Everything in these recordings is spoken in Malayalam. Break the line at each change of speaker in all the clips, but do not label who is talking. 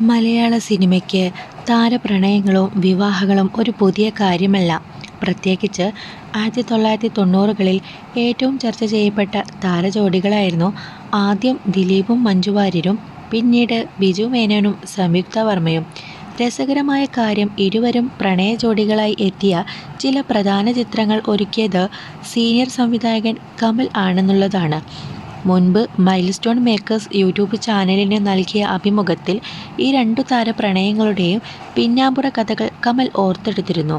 മലയാള സിനിമയ്ക്ക് താരപ്രണയങ്ങളും വിവാഹങ്ങളും ഒരു പുതിയ കാര്യമല്ല. പ്രത്യേകിച്ച് ആയിരത്തി തൊള്ളായിരത്തി തൊണ്ണൂറുകളിൽ ഏറ്റവും ചർച്ച ചെയ്യപ്പെട്ട താരജോഡികളായിരുന്നു ആദ്യം ദിലീപും മഞ്ജുവാര്യരും പിന്നീട് ബിജു മേനോനും സംയുക്ത വർമ്മയും. രസകരമായ കാര്യം ഇരുവരും പ്രണയ ജോഡികളായി എത്തിയ ചില പ്രധാന ചിത്രങ്ങൾ ഒരുക്കിയത് സീനിയർ സംവിധായകൻ കമൽ ആണെന്നുള്ളതാണ്. മുൻപ് മൈൽസ്റ്റോൺ മേക്കേഴ്സ് യൂട്യൂബ് ചാനലിന് നൽകിയ അഭിമുഖത്തിൽ ഈ രണ്ടു താരപ്രണയങ്ങളുടെയും പിന്നാമ്പുറ കഥകൾ കമൽ ഓർത്തെടുത്തിരുന്നു.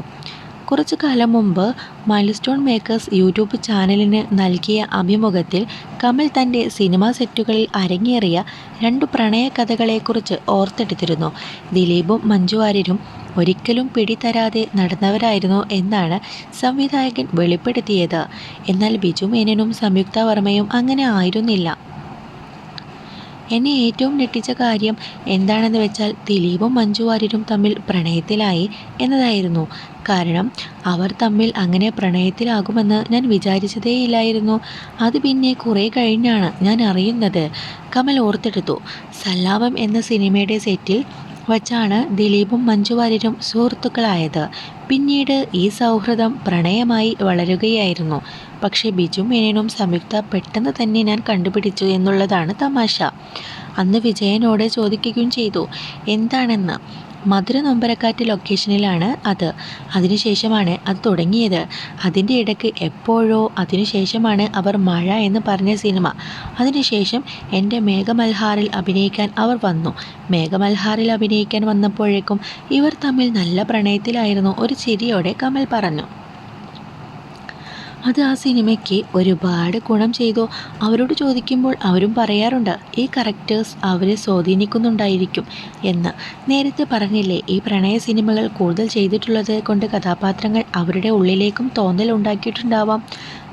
കുറച്ചു കാലം മുമ്പ് മൈൽസ്റ്റോൺ മേക്കേഴ്സ് യൂട്യൂബ് ചാനലിന് നൽകിയ അഭിമുഖത്തിൽ കമൽ തന്റെ സിനിമാ സെറ്റുകളിൽ അരങ്ങേറിയ രണ്ടു പ്രണയ കഥകളെക്കുറിച്ച് ഓർത്തെടുത്തിരുന്നു. ദിലീപും മഞ്ജു വാര്യരും ഒരിക്കലും പിടിതരാതെ നടന്നവരായിരുന്നു എന്നാണ് സംവിധായകൻ വെളിപ്പെടുത്തിയത്. എന്നാൽ ബിജു മേനനും സംയുക്ത വർമ്മയും അങ്ങനെ ആയിരുന്നില്ല. എന്നെ ഏറ്റവും ഞെട്ടിച്ച കാര്യം എന്താണെന്ന് വെച്ചാൽ ദിലീപും മഞ്ജു വാര്യരും തമ്മിൽ പ്രണയത്തിലായി എന്നതായിരുന്നു. കാരണം അവർ തമ്മിൽ അങ്ങനെ പ്രണയത്തിലാകുമെന്ന് ഞാൻ വിചാരിച്ചതേയില്ലായിരുന്നു. അത് പിന്നെ കുറേ കഴിഞ്ഞാണ് ഞാൻ അറിയുന്നത്. കമൽ ഓർത്തെടുത്തു. സല്ലാപം എന്ന സിനിമയുടെ സെറ്റിൽ വച്ചാണ് ദിലീപും മഞ്ജുവാര്യരും സുഹൃത്തുക്കളായത്. പിന്നീട് ഈ സൗഹൃദം പ്രണയമായി വളരുകയായിരുന്നു. പക്ഷേ ബിജു മേനോനും സംയുക്ത പെട്ടെന്ന് തന്നെ ഞാൻ കണ്ടുപിടിച്ചു എന്നുള്ളതാണ് തമാശ. അന്ന് വിജയനോട് ചോദിക്കുകയും ചെയ്തു എന്താണെന്ന്. മധുരനൊമ്പരക്കാറ്റ് ലൊക്കേഷനിലാണ് അത്. അതിനുശേഷമാണ് അത് തുടങ്ങിയത്. അതിന്റെ ഇടയ്ക്ക് എപ്പോഴോ അതിനുശേഷമാണ് അവർ മഴ എന്ന് പറഞ്ഞ സിനിമ. അതിനുശേഷം എന്റെ മേഘമൽഹാറിൽ അഭിനയിക്കാൻ അവർ വന്നു. മേഘമൽഹാറിൽ അഭിനയിക്കാൻ വന്നപ്പോഴേക്കും ഇവർ തമ്മിൽ നല്ല പ്രണയത്തിലായിരുന്നു ഒരു ചിരിയോടെ കമൽ പറഞ്ഞു. അത് ആ സിനിമയ്ക്ക് ഒരുപാട് ഗുണം ചെയ്തു. അവരോട് ചോദിക്കുമ്പോൾ അവരും പറയാറുണ്ട് ഈ കറക്റ്റേഴ്സ് അവരെ സ്വാധീനിക്കുന്നുണ്ടായിരിക്കും എന്ന്. നേരത്തെ പറഞ്ഞില്ലേ ഈ പ്രണയ സിനിമകൾ കൂടുതൽ ചെയ്തിട്ടുള്ളത് കൊണ്ട് കഥാപാത്രങ്ങൾ അവരുടെ ഉള്ളിലേക്കും തോന്നൽ ഉണ്ടാക്കിയിട്ടുണ്ടാവാം.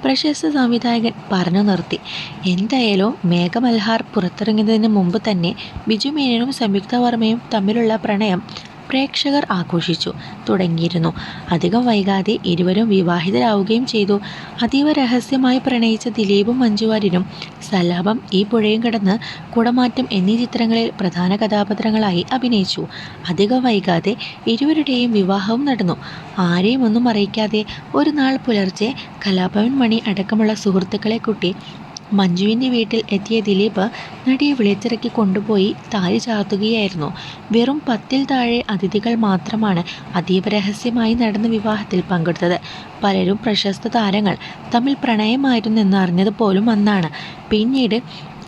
പ്രശസ്ത സംവിധായകൻ പറഞ്ഞു നിർത്തി. എന്തായാലും മേഘമൽഹാർ പുറത്തിറങ്ങുന്നതിന് മുമ്പ് തന്നെ ബിജു മേനോനും സംയുക്ത വർമ്മയും തമ്മിലുള്ള പ്രണയം പ്രേക്ഷകർ ആഘോഷിച്ചു തുടങ്ങിയിരുന്നു. അധികം വൈകാതെ ഇരുവരും വിവാഹിതരാവുകയും ചെയ്തു. അതീവ രഹസ്യമായി പ്രണയിച്ച ദിലീപും മഞ്ജുവാര്യനും സലാപം ഈ പുഴയും കടന്ന്, കുടമാറ്റം എന്നീ ചിത്രങ്ങളിൽ പ്രധാന കഥാപാത്രങ്ങളായി അഭിനയിച്ചു. അധികം വൈകാതെ ഇരുവരുടെയും വിവാഹവും നടന്നു. ആരെയും ഒന്നും അറിയിക്കാതെ ഒരു നാൾ പുലർച്ചെ കലാഭവൻ മണി അടക്കമുള്ള സുഹൃത്തുക്കളെ കൂട്ടി മഞ്ജുവിന്റെ വീട്ടിൽ എത്തിയ ദിലീപ് നടിയെ വിളിച്ചിറക്കി കൊണ്ടുപോയി താലി ചാർത്തുകയായിരുന്നു. വെറും പത്തിൽ താഴെ അതിഥികൾ മാത്രമാണ് അതീവ രഹസ്യമായി നടന്ന വിവാഹത്തിൽ പങ്കെടുത്തത്. പലരും പ്രശസ്ത താരങ്ങൾ തമ്മിൽ പ്രണയമായിരുന്നു അറിഞ്ഞത് പോലും അന്നാണ്. പിന്നീട്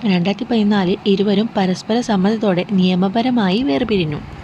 രണ്ടായിരത്തി പതിനാലിൽ ഇരുവരും പരസ്പര സമ്മതത്തോടെ നിയമപരമായി വേർപിരിഞ്ഞു.